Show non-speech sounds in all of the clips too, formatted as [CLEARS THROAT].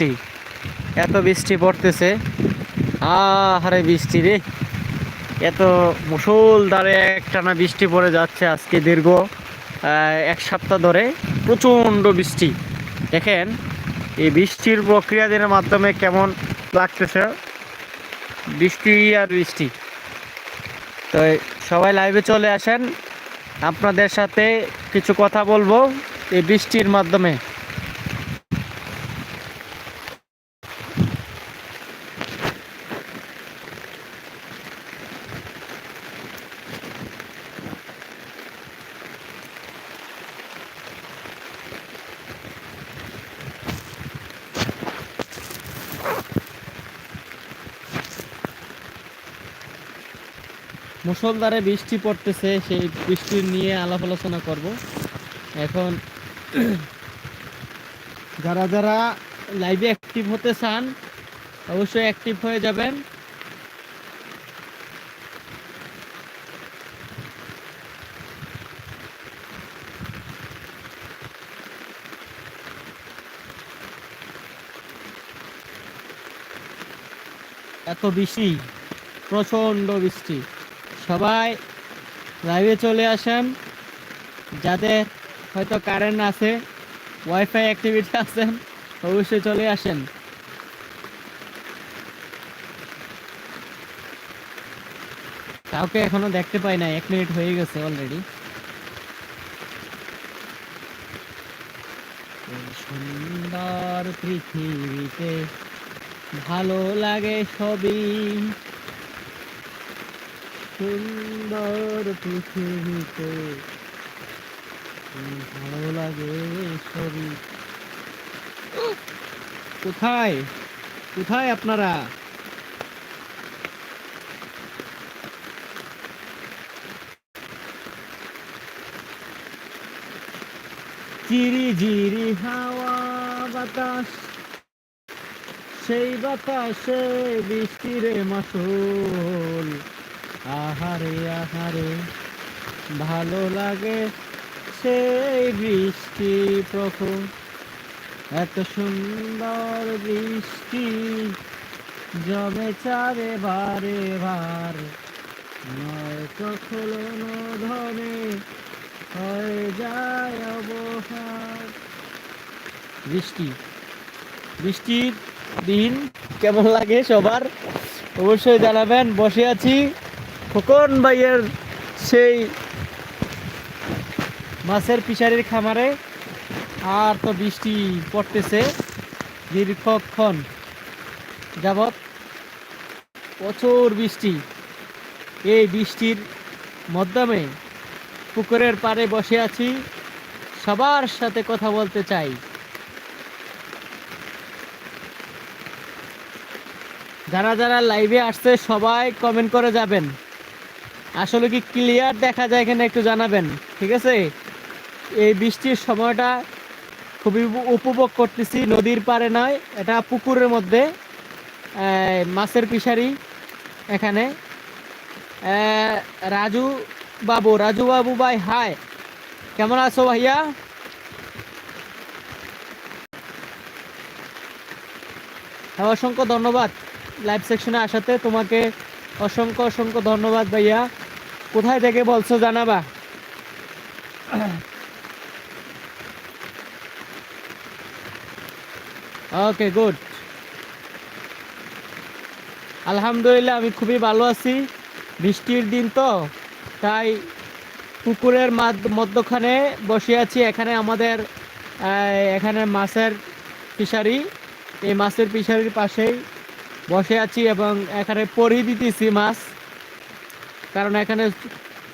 বৃষ্টি। এত বৃষ্টি পড়তেছে। আহারে বৃষ্টি রে। এত মুসলধারে একটানা বৃষ্টি পড়ে যাচ্ছে আজকে দীর্ঘ এক সপ্তাহ ধরে। প্রচণ্ড বৃষ্টি। দেখেন, এই বৃষ্টির প্রক্রিয়াদের মাধ্যমে কেমন লাগতেছে। বৃষ্টি আর বৃষ্টি। তো সবাই লাইভে চলে আসেন। আপনাদের সাথে কিছু কথা বলব এই বৃষ্টির মাধ্যমে। মুসলধারে বৃষ্টি পড়তেছে, সেই বৃষ্টি নিয়ে আলাপ আলোচনা করব। এখন [CLEARS THROAT] যারা যারা লাইভে অ্যাক্টিভ হতে চান, অবশ্যই অ্যাক্টিভ হয়ে যাবেন। এত বৃষ্টি, প্রচণ্ড বৃষ্টি। সবাই লাইভে চলে আসেন। যাদের হয়তো কারেন্ট আছে ওয়াইফাই অ্যাক্টিভিটি আছেন অবশ্যই চলে আসেন। কাউকে এখনও দেখতে পাই না এক মিনিট হয়ে গেছে অলরেডি সুন্দর পৃথিবীতে ভালো লাগে সবই। সুন্দর পৃথিবীতে। ভালো লাগে সবই কোথায়? কোথায় আপনারা? চিরি জিরি হাওয়া বাতাস, সেই বাতাসে বৃষ্টির মাসুল। আহারে আহারে, ভালো লাগে সেই বৃষ্টি প্রখর। এত সুন্দর বৃষ্টি জমে চারে বারে বার নয় কখনো ধনে হয়ে যায় অবহার। বৃষ্টি, বৃষ্টির দিন কেমন লাগে সবার? অবশ্যই জানাবেন, বসে আছি। খোকন ভাইয়ের সেই মাছের পিসারির খামারে আর তো বৃষ্টি পড়তেছে দীর্ঘক্ষণ যাবৎ প্রচুর বৃষ্টি। এই বৃষ্টির মাধ্যমে পুকুরের পাড়ে বসে আছি, সবার সাথে কথা বলতে চাই। যারা যারা লাইভে আসছে সবাই কমেন্ট করে যাবেন। আসলে কি ক্লিয়ার দেখা যায় এখানে একটু জানাবেন ঠিক আছে? এই বৃষ্টির সময়টা খুবই উপভোগ করতেছি নদীর পারে নয় এটা পুকুরের মধ্যে মাছের পিসারি এখানে। রাজু বাবু রাজু বাবু ভাই হাই কেমন আছো ভাইয়া? হ্যাঁ, অসংখ্য ধন্যবাদ। লাইভ সেকশনে আসাতে তোমাকে অসংখ্য অসংখ্য ধন্যবাদ ভাইয়া। কোথায় থেকে বলছো জানাবা? ওকে গুড আলহামদুলিল্লাহ, আমি খুবই ভালো আছি। বৃষ্টির দিন তো, তাই পুকুরের মধ্যখানে বসে আছি। এখানে আমাদের এখানে মাছের ফিশারি। এই মাছের ফিশারির পাশেই বসে আছি এবং এখানে পরি দিতেছি মাছ। কারণ এখানে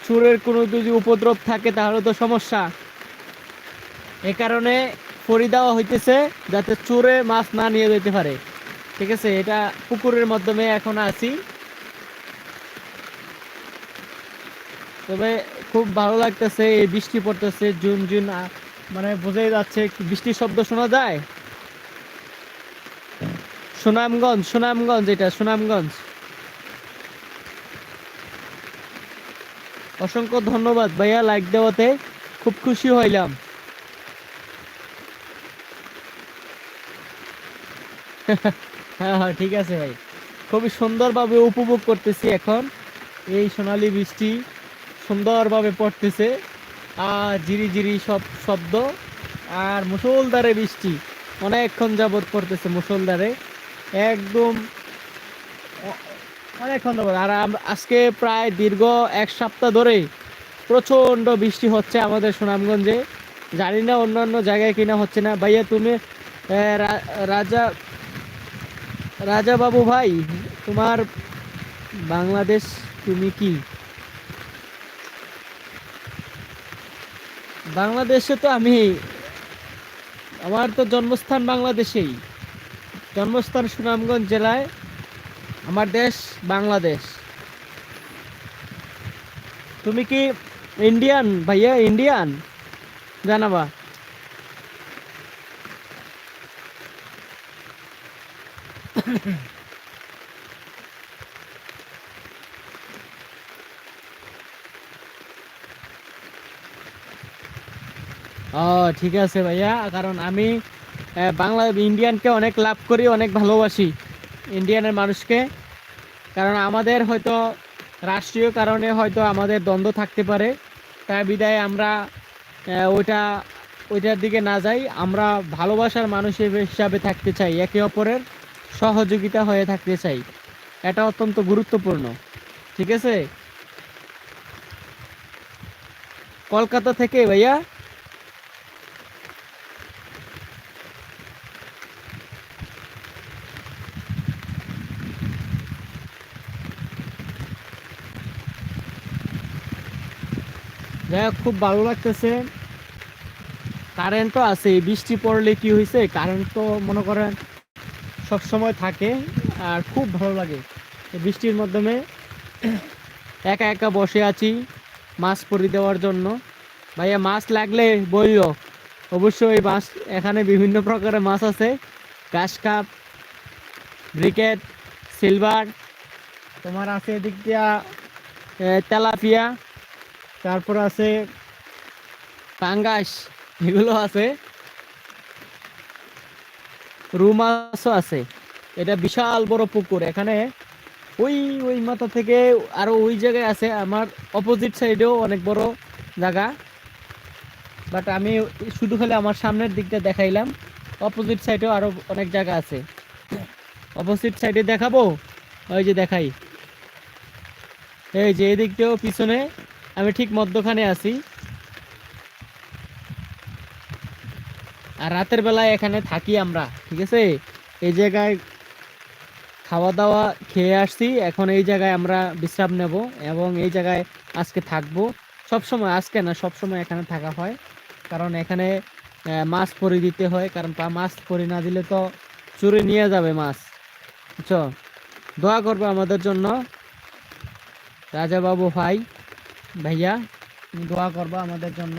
চুরের কোনো যদি উপদ্রব থাকে, তাহলে তো সমস্যা। এ কারণে পরি দেওয়া হইতেছে যাতে চোরে মাছ না নিয়ে যেতে পারে। ঠিক আছে, এটা পুকুরের মাধ্যমে এখন আছি। তবে খুব ভালো লাগতেছে, এই বৃষ্টি পড়তেছে, জুন জুন মানে বোঝাই যাচ্ছে বৃষ্টির শব্দ শোনা যায়? সুনামগঞ্জ সুনামগঞ্জ, এটা সুনামগঞ্জ। অসংখ্য ধন্যবাদ। ভাইয়া লাইক দেওয়াতে খুব খুশি হইলাম। হ্যাঁ হ্যাঁ ঠিক আছে ভাই। খুবই সুন্দরভাবে উপভোগ করতেছি এখন। এই সোনালি বৃষ্টি সুন্দরভাবে পড়তেছে। আর ঝিরি ঝিরি সব শব্দ। আর মুসলদারে বৃষ্টি। অনেকক্ষণ যাবৎ পড়তেছে মুসলদারে একদম অনেকক্ষণ যাবৎ আর আজকে প্রায় দীর্ঘ এক সপ্তাহ ধরেই প্রচণ্ড বৃষ্টি হচ্ছে আমাদের সুনামগঞ্জে। জানি না অন্যান্য জায়গায় কিনা হচ্ছে না। ভাইয়া, তুমি রাজা রাজা বাবু ভাই, তোমার বাংলাদেশ তুমি কি? বাংলাদেশে তো আমি, আমার তো জন্মস্থান বাংলাদেশেই। জন্মস্থান সুনামগঞ্জ জেলায় আমার দেশ বাংলাদেশ। তুমি কি ইন্ডিয়ান ভাইয়া? ইন্ডিয়ান জানাবা। ও, ঠিক আছে ভাইয়া। কারণ আমি বাংলা ইন্ডিয়ানকে অনেক লাভ করি, অনেক ভালোবাসি। ইন্ডিয়ানের মানুষকে। কারণ আমাদের হয়তো রাষ্ট্রীয় কারণে হয়তো আমাদের দ্বন্দ্ব থাকতে পারে। তাই বিদায় আমরা ওইটা, ওইটার দিকে না যাই। আমরা ভালোবাসার মানুষ হিসাবে থাকতে চাই, একে অপরের সহযোগিতা হয়ে থাকতে চাই। এটা অত্যন্ত গুরুত্বপূর্ণ। ঠিক আছে? কলকাতা থেকে ভাইয়া খুব ভালো লাগতেছে। কারেন্ট তো আছে, বৃষ্টি পড়লে কি হয়েছে কারেন্ট তো মনে করেন সবসময় থাকে আর খুব ভালো লাগে। বৃষ্টির মাধ্যমে একা একা বসে আছি মাছ পরি দেওয়ার জন্য। ভাইয়া, মাছ লাগলে বইও। অবশ্যই মাছ, এখানে বিভিন্ন প্রকারের মাছ আছে। ঘাস কাপ ব্রিকেট সিলভার তোমার আছে এদিক দিয়া তেলাপিয়া। তারপর আছে পাঙ্গাস, এগুলো আছে। রুই মাছও আছে। এটা বিশাল বড় পুকুর। এখানে ওই ওই মাথা থেকে আরও ওই জায়গায় আছে। আমার অপোজিট সাইডেও অনেক বড় জায়গা। বাট আমি শুধু খালি আমার সামনের দিকটা দেখাইলাম। অপোজিট সাইডেও আরও অনেক জায়গা আছে। অপোজিট সাইডে দেখাবো? ওই যে দেখাই। এই যে এই দিকটাও পিছনে। আমি ঠিক মধ্যখানে আছি। আর রাতের বেলায় এখানে থাকি আমরা, ঠিক আছে? এই জায়গায় খাওয়া দাওয়া খেয়ে আসছি। এখন এই জায়গায় আমরা বিশ্রাম নেব এবং এই জায়গায় আজকে থাকব। সব সময় আজকে না, সবসময় এখানে থাকা হয়। কারণ এখানে মাছ পরি দিতে হয়। কারণ মাছ পরি না দিলে তো চুরি নিয়ে যাবে মাছ। বুঝছ? দোয়া করবে আমাদের জন্য। রাজা বাবু ভাই। ভাইয়া, তুমি দোয়া করবা আমাদের জন্য।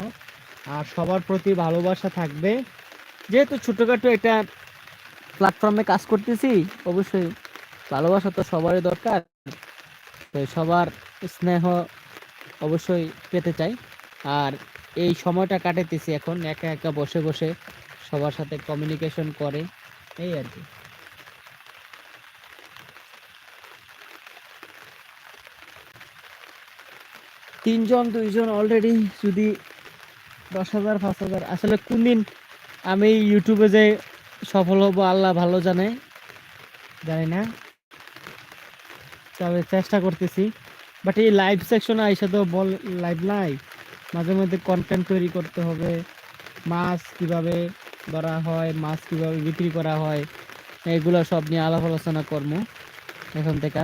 আর সবার প্রতি ভালোবাসা থাকবে। যেহেতু ছোটোখাটো একটা প্ল্যাটফর্মে কাজ করতেছি, অবশ্যই ভালোবাসা তো সবারই দরকার। তো সবার স্নেহ অবশ্যই পেতে চাই। আর এই সময়টা কাটাতেছি এখন, একা একা বসে বসে সবার সাথে কমিউনিকেশন করে, এই আর কি। তিনজন, দুইজন অলরেডি যদি দশ হাজার, পাঁচ হাজার। আসলে কোন দিন আমি ইউটিউবে যে সফল হব, আল্লাহ ভালো জানে, জানি না। তবে চেষ্টা করতেছি। বাট এই লাইভ সেকশনে আইসা তো বল লাইভ নাই। মাঝে মধ্যে কন্টেন্ট তৈরি করতে হবে। মাছ কীভাবে ধরা হয়, মাছ কীভাবে বিক্রি করা হয়, এগুলো সব নিয়ে আলাপ আলোচনা কর্ম এখন থেকে।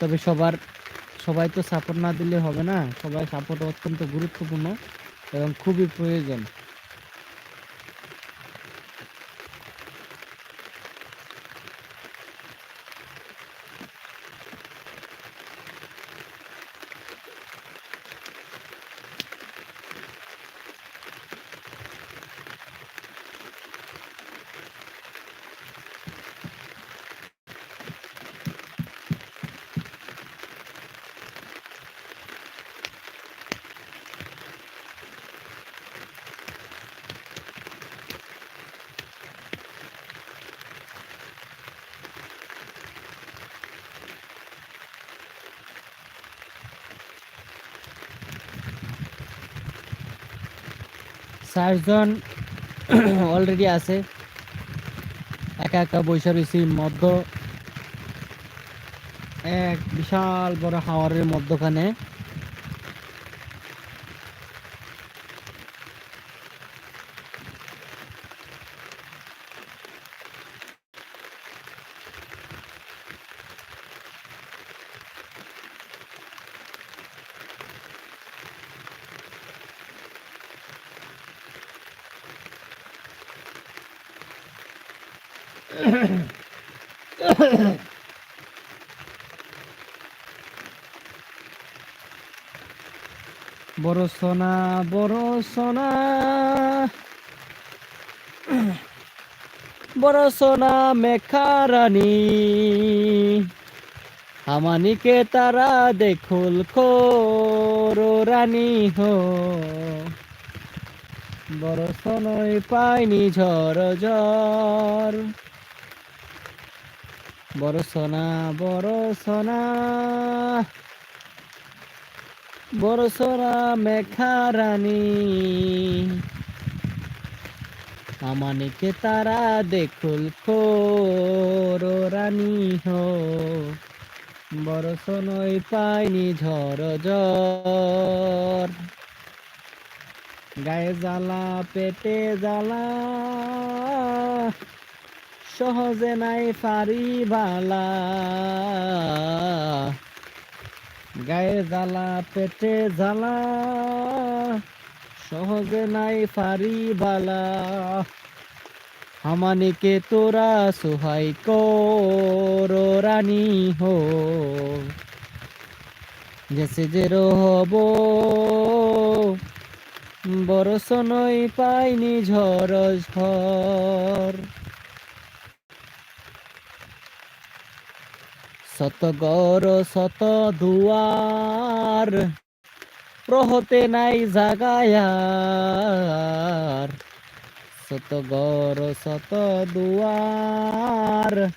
তবে সবার সবাই তো সাপোর্ট না দিলে হবে না। সবাই সাপোর্ট অত্যন্ত গুরুত্বপূর্ণ এবং খুবই প্রয়োজন। চারজন [CLEARS THROAT] অলরেডি আছে। একা একা বৈশা রয়েছি মধ্য এক বিশাল বড় হাওয়ারের মধ্যখানে বড় সোনা বড় সোনা। বড় সোনা মেখারানি। আমানিকে তারা দেখুল খোরো রানী হো। বড় সোনই পাইনি ঝড় ঝড়। বড় সোনা বড় সোনা। বড় সোনা মেখারানি আমানিকে তারা দেখুল খোরো রানী হো। বড় সোনই পাইনি ঝড় ঝড়। গায়ে জ্বালা, পেটে জ্বালা। সহজে নাই ফারি বালা গায়ে জ্বালা, পেটে জ্বালা, সহজে নাই ফারি বালা হামানিকে তোরা, সোহাই করো রানী হো। জেসে যে রহব, বরস নই পাইনি ঝড় ঝড় শত গর শত দুয়ার প্রহতে নাই জাগায়ার। শত গর শত দুয়ার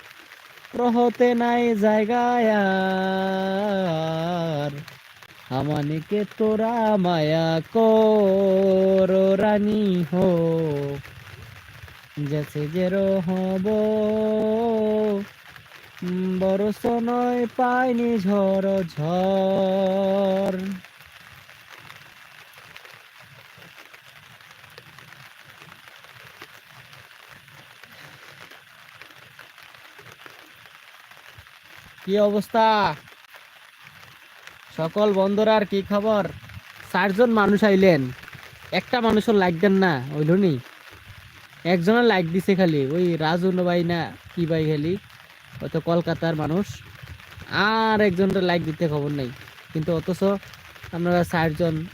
প্রহতে নাই জায়গায়ার আমানিকে তোরা মায়া কর, রানী হো। যে রহব বরস নয়, পাইনি ঝড় ঝড়। কি অবস্থা? সকল বন্ধুরার কি খবর? চারজন মানুষ আইলেন। একটা মানুষের লাইক দেন না ওইল নি একজনের লাইক দিছে খালি, ওই রাজু ভাই না, কি ভাই খালি? ওই তো কলকাতার মানুষ। আর একজনের লাইক দিতে খবর নেই। কিন্তু অথচ আপনারা চারজন,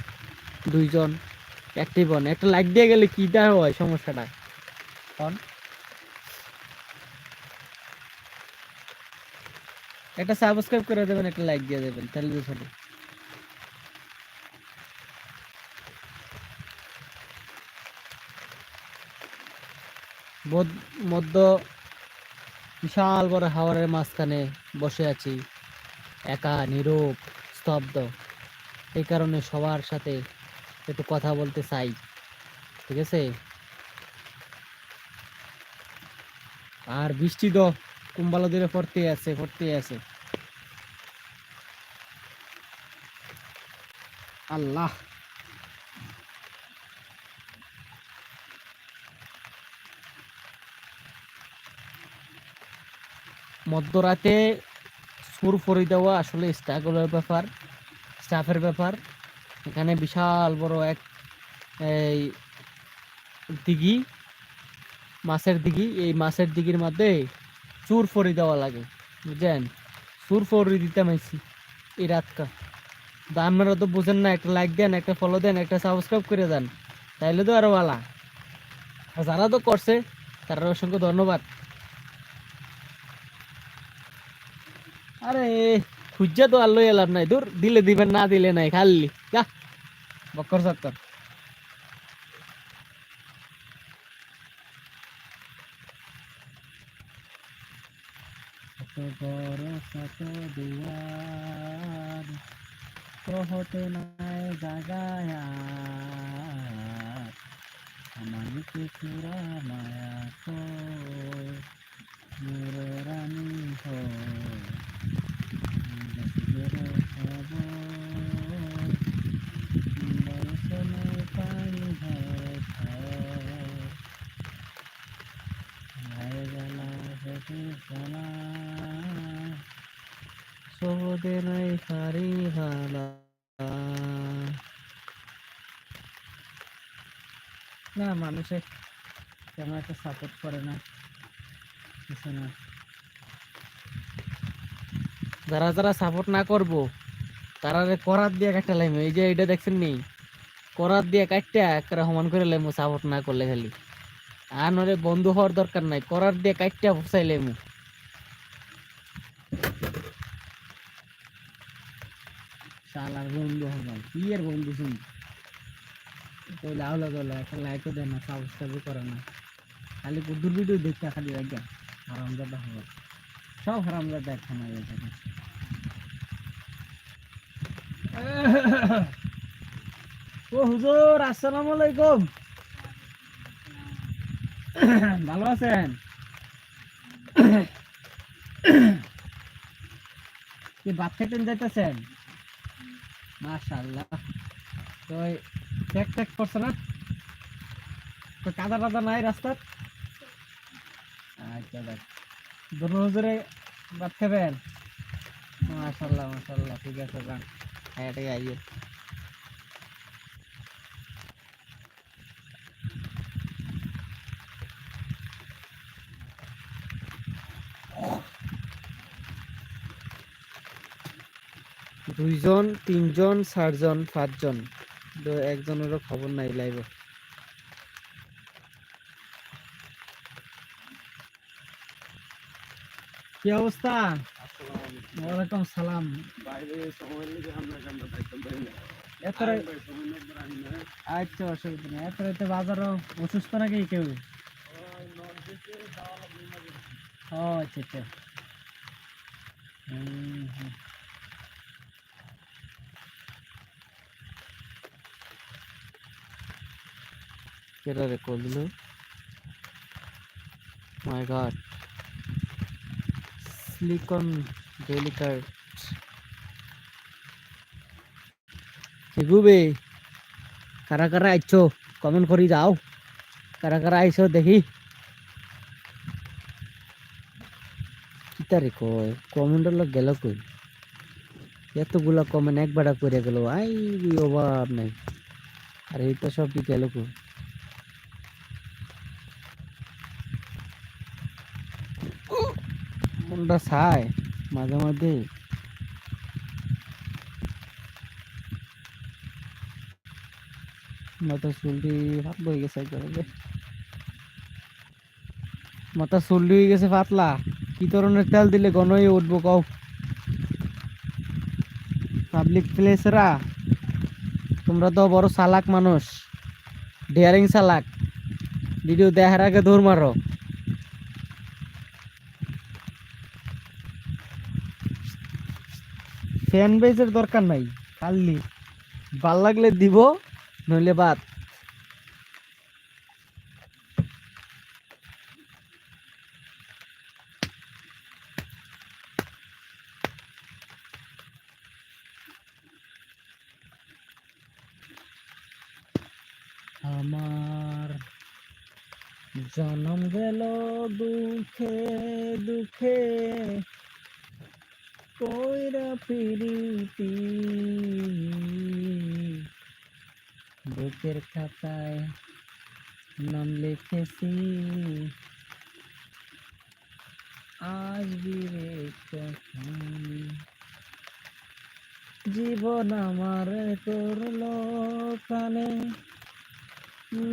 দুইজন অ্যাক্টিভ হন। একটা লাইক দিয়ে গেলে কিটা হয়? সমস্যাটা। একটা সাবস্ক্রাইব করে দেবেন, একটা লাইক দিয়ে দেবেন। তাহলে চলে। মধ্য বিশাল বড় হাওয়ারের মাঝখানে বসে আছি। একা, নীরব, স্তব্ধ। এই কারণে সবার সাথে একটু কথা বলতে চাই। ঠিক আছে? আর বৃষ্টি তো কুম্বালা দিলে পড়তে আছে পড়তে আছে। আল্লাহ! মধ্যরাতে সুর ফরি দেওয়া আসলে স্ট্রাগলের ব্যাপার, স্টাফের ব্যাপার। এখানে বিশাল বড় এক, এই দিঘি, মাছের দিঘি। এই মাছের দিঘির মধ্যে চুর ফরি দেওয়া লাগে, বুঝছেন? চুর ফরি দিতে মাইছি এই রাতকা। তো আপনারা তো বুঝেন না, একটা লাইক দেন, একটা ফলো দেন, একটা সাবস্ক্রাইব করে দেন। তাইলে তো আরও ভালা। যারা তো করছে, তারা অসংখ্য ধন্যবাদ। আরে, খুঁজা তো আল্লো এলাম নাই। দূর, দিলে দিবেন, না দিলে নাই, খালি। যা। বক্কর সক্কর সবদে নাই হারি হালা না, মানুষে তেমন একটা সাপোর্ট করে না। না। যারা যারা সাপোর্ট না করব, তারা রে করাত দিয়ে কাটতে লাইমো এই যে এটা দেখছেন নি? করাত দিয়ে কাটতে একটা সমান করে লাইমো সাপোর্ট না করলে খালি। আর বন্ধু হওয়ার দরকার নাই। করার দিয়ে কাটতে ফসাই লাইমো শালার এর বন্ধু শুন। তো লাউ লাগালো একটা লাইকও দেয় না সাবস্ক্রাইবও করে না। খালি কুদ্দুর ভিডিও দেখতে খালি রাখা হারামজাদা হবে। সব হারামজাদা একখানা হয়ে থাকে ও হুজুর, আসসালামু আলাইকুম। ভালো আছেন? কি ভাত খেতেন যাইতেছেন? মাশাআল্লাহ। তো চেক ট্যাক করছে না? তো কাদা টাদা নাই রাস্তার? আচ্ছা দেখ। দুটো হুজুরে ভাত খাবেন? মাশাল্লাহ মাশাল্লাহ ঠিক আছে, যান। হ্যাঁ এটাই আইয়ে দুইজন তিনজন চারজন পাঁচজন। একজনেরও খবর নাই লাইভ কি অবস্থা? ওয়ালাইকুম সালাম। এত আচ্ছা অসুবিধা নেই। এত রাতে বাজারও অসুস্থ নাকি কেউ? ও আচ্ছা আচ্ছা। হুম, হুম। রে কল দিল। মাই গড সিলিকন ডেলিকাট গুবে কারা কারা আইছো? কমেন্ট করি যাও। কারা কারা আইছো দেখি। কিতা রে কয় কমেন্ট লোক গেল কই? এতগুলা কমেন্ট একবার করে গেল। আই অভাব নাই আর এইটা সব কি গেল কই? কোনটা চায় মাঝে মাঝে। মাথা চুলটি হাত বই গেছে মাথা চুলটি হয়ে গেছে পাতলা কি ধরনের তেল দিলে হয়ে উঠবো কও? পাবলিক প্লেসরা তোমরা তো বড় চালাক মানুষ। ডেয়ারিং চালাক। ভিডিও দেখার আগে দৌড় মারো। ফ্যান বেজের দরকার নাই। খালি ভালো লাগলে দিব, নইলে বাদ। আমার জনম গেল দুঃখে দুঃখে। কইরা পিরিতি বুকের খাতায় নাম লিখেছি। আজ কখন। জীবন আমার করল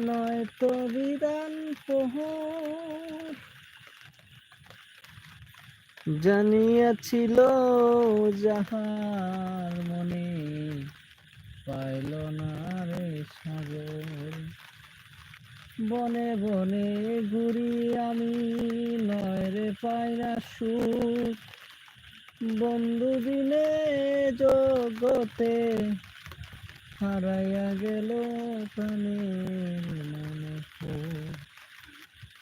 নয় তো বিধান পোহর জানিয়াছিল যাহার মনে, পাইল না রে সাগর। বনে বনে ঘুরি আমি, নয় রে না সুখ বন্ধু দিলে জগতে হারাইয়া গেল প্রাণের মনে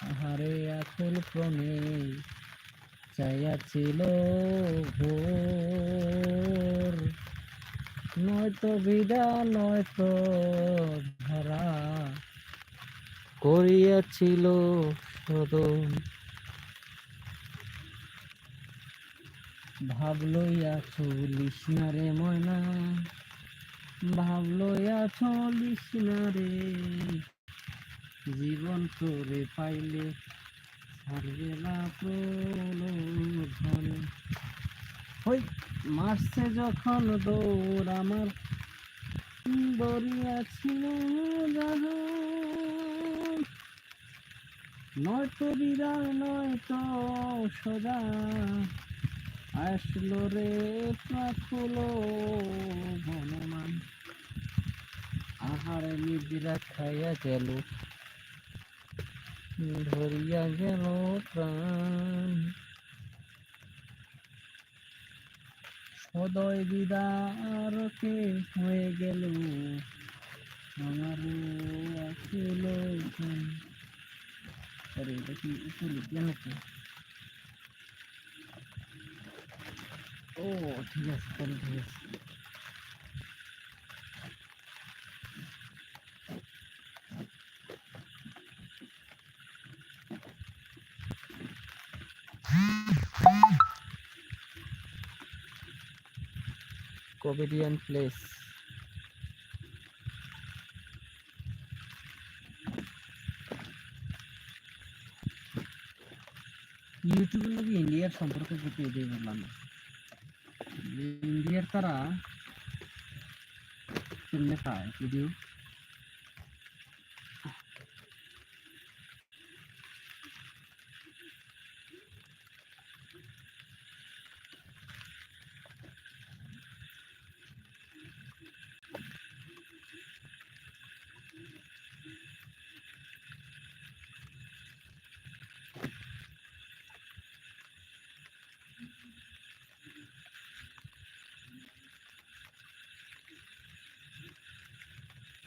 আহারে আকুল ক্রমে চাইয়াছিল ভোর নয়তো বিদা, নয়তো ধরা করিয়াছিল সদন ভাব লইয়া চলিস না রে ময়না। ভাব লইয়া চলিস না রে। জীবন করে পাইলে না প্রলোভন যখন দৌড় আমার। দরিয়াছিল জাহান নয়তো বিদায় নয়তো সদা আসলো রে প্রাকুলো বনমান আহারে নিবিড়া খাইয়া গেল। ধরিয়া গেল প্রাণ সদয় বিদারকে হয়ে গেল আমার আসল আরে এটা কি উপরে কি ও ঠিক আছে ঠিক আছে কমেডিয়ান প্লেস ইউটিউবের লোক ইন্ডিয়ার সম্পর্কে কিছু এটাই বললাম। ইন্ডিয়ার তারা কেমনে পায় ভিডিও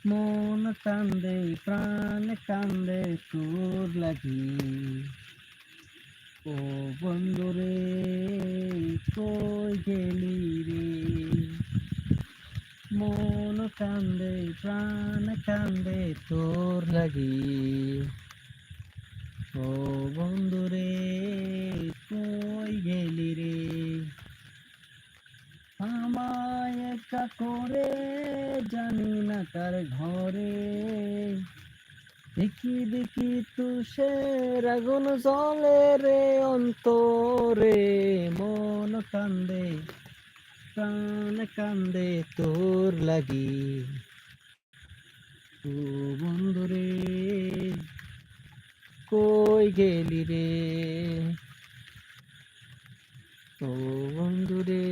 মন কান্দে, প্রাণ কান্দে তোর লাগি। ও বন্ধুরে কই গেলি রে? মন কান্দে, প্রাণ কান্দে তোর লাগি। ও বন্ধুরে কই গেলি রে? আমায় একা করে জানি না কার ঘরে। দেখি দেখি তুষের আগুন জলে রে অন্তরে। মন কান্দে, প্রাণ কান্দে তোর লাগি। ও বন্ধুরে, কই গেলি রে? ও বন্ধুরে,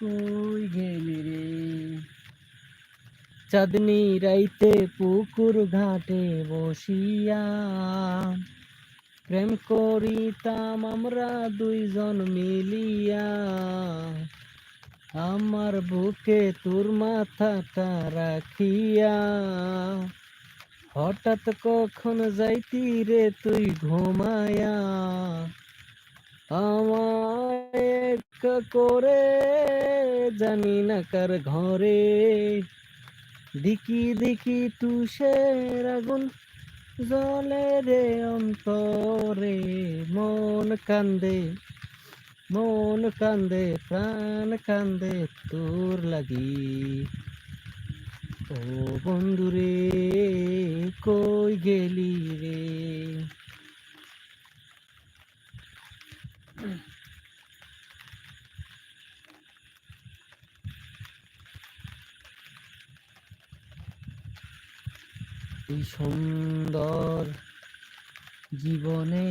কই গেলি রে? চাঁদনি রাইতে পুকুর ঘাটে বসিয়া প্রেম করিতাম আমরা দুইজন মিলিয়া। আমার বুকে তোর মাথাটা রাখিয়া হঠাৎ কখন যাইতি রে তুই ঘুমায়া? আমায় একা করে জানি না কার ঘরে। দিকি দিকি তুষের আগুন জলে রে অন্তরে। মন কান্দে মন কান্দে, প্রাণ কান্দে তোর লাগি। ও বন্ধুরে, কই গেলি রে? এই সুন্দর জীবনে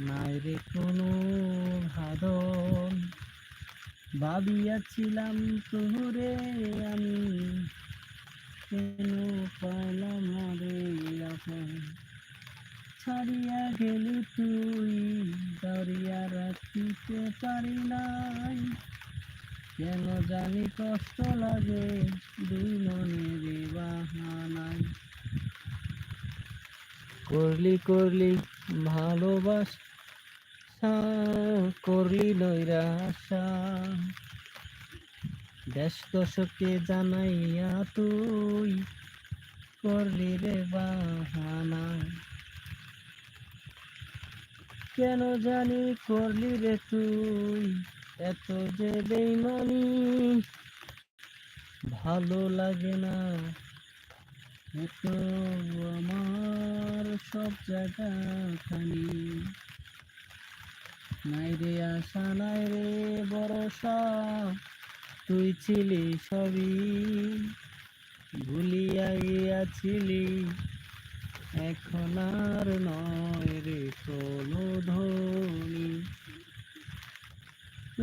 নাই কোনো ভাদন। ভাবিয়াছিলাম তোরে আমি কেন পাইলাম না রে আপন? ছাড়িয়া গেলি তুই দাঁড়িয়া রাখিতে পারি নাই। কেন জানি কষ্ট লাগে, দুই মনের বাহানায় করলি করলি, ভালোবাসা করলি নৈরাশা। দেশ দশকে জানাইয়া তুই করলি রে বাহানা। কেন জানি করলি রে তুই? এত যে বেইমানি। ভালো লাগে না। এত আমার সব জায়গা খানি নাই রে আশা, নাই রে ভরসা। তুই ছিলি সবই। ভুলিয়া গিয়াছিলি। এখন আর নয় রে কোনো ধনী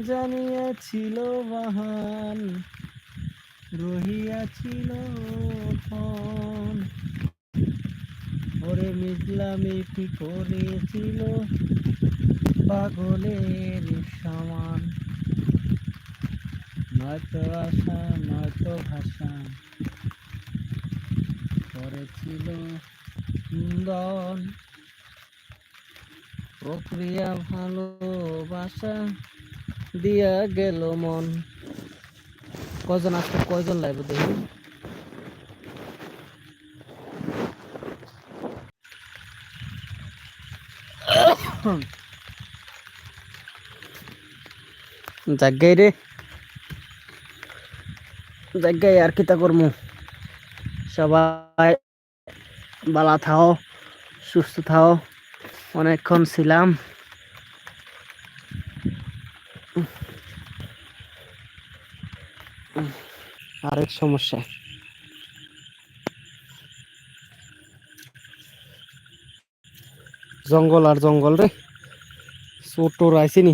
জানিয়াছিল বাহান, রহিয়াছিল ফোন। ওরে মিজলামিটি করেছিল পাগলের সমান। নয়তো আশা, নয়তো ভাষা। করেছিল সুন্দর। প্রক্রিয়া ভালোবাসা দিয়া গেল মন। কজন আজকে, কয়জন লাইব দেখি? জাগাই রে। জাগাই আর কিতা করমু? সবাই বালা থাও, সুস্থ থাও। অনেকক্ষণ ছিলাম। আরেক সমস্যা। জঙ্গল আর জঙ্গল রে। চোর টোর আইসিনি